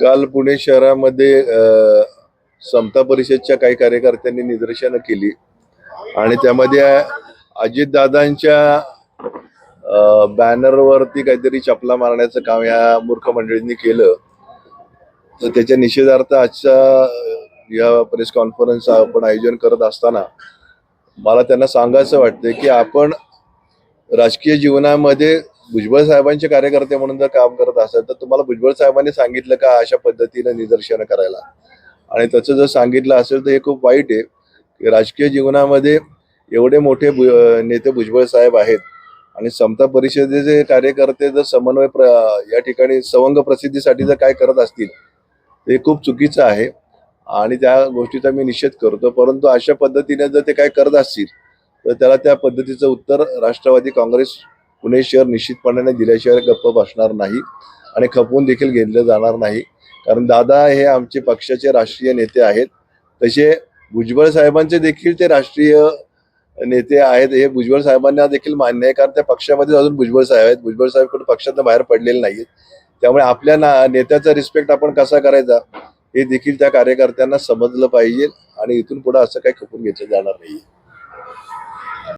काल पुणे शहरामध्ये समता परिषदच्या काही कार्यकर्त्यांनी निदर्शनं केली. आणि त्यामध्ये अजितदादांच्या अ, बॅनरवरती काहीतरी चपला मारण्याचं काम या मूर्ख मंडळींनी केलं. तर त्याच्या निषेधार्थ आजच्या या प्रेस कॉन्फरन्स आपण आयोजन करत असताना मला त्यांना सांगायचं वाटतं की आपण राजकीय जीवनामध्ये भुजबळ साहेबांचे कार्यकर्ते म्हणून जर काम करत असाल तर तुम्हाला भुजबळ साहेबांनी सांगितलं का अशा पद्धतीनं निदर्शनं करायला? आणि त्याचं जर सांगितलं असेल तर हे खूप वाईट आहे. राजकीय जीवनामध्ये एवढे मोठे नेते भुजबळ साहेब आहेत. आणि समता परिषदेचे कार्यकर्ते जर समन्वय प्र या ठिकाणी सवंग प्रसिद्धीसाठी जर काय करत असतील ते खूप चुकीचं आहे. आणि त्या गोष्टीचा मी निषेध करतो. परंतु अशा पद्धतीने जर ते काय करत असतील तर त्याला त्या पद्धतीचं उत्तर राष्ट्रवादी काँग्रेस पुणे शहर निश्चितपणाने दिल्याशिवाय गप्प बसणार नाही आणि खपवून देखील घेतलं जाणार नाही. कारण दादा हे आमचे पक्षाचे राष्ट्रीय नेते आहेत. तसे भुजबळ साहेबांचे देखील ते राष्ट्रीय नेते आहेत. हे भुजबळ साहेबांना देखील मान्य आहे. कारण त्या पक्षामध्ये अजून भुजबळ साहेब आहेत. भुजबळ साहेब कुठे पक्षातून बाहेर पडलेले नाहीत. त्यामुळे आपल्या ना नेत्याचा रिस्पेक्ट आपण कसा करायचा हे देखील त्या कार्यकर्त्यांना समजलं पाहिजे आणि इथून पुढे असं काही खपून घेतलं जाणार नाही.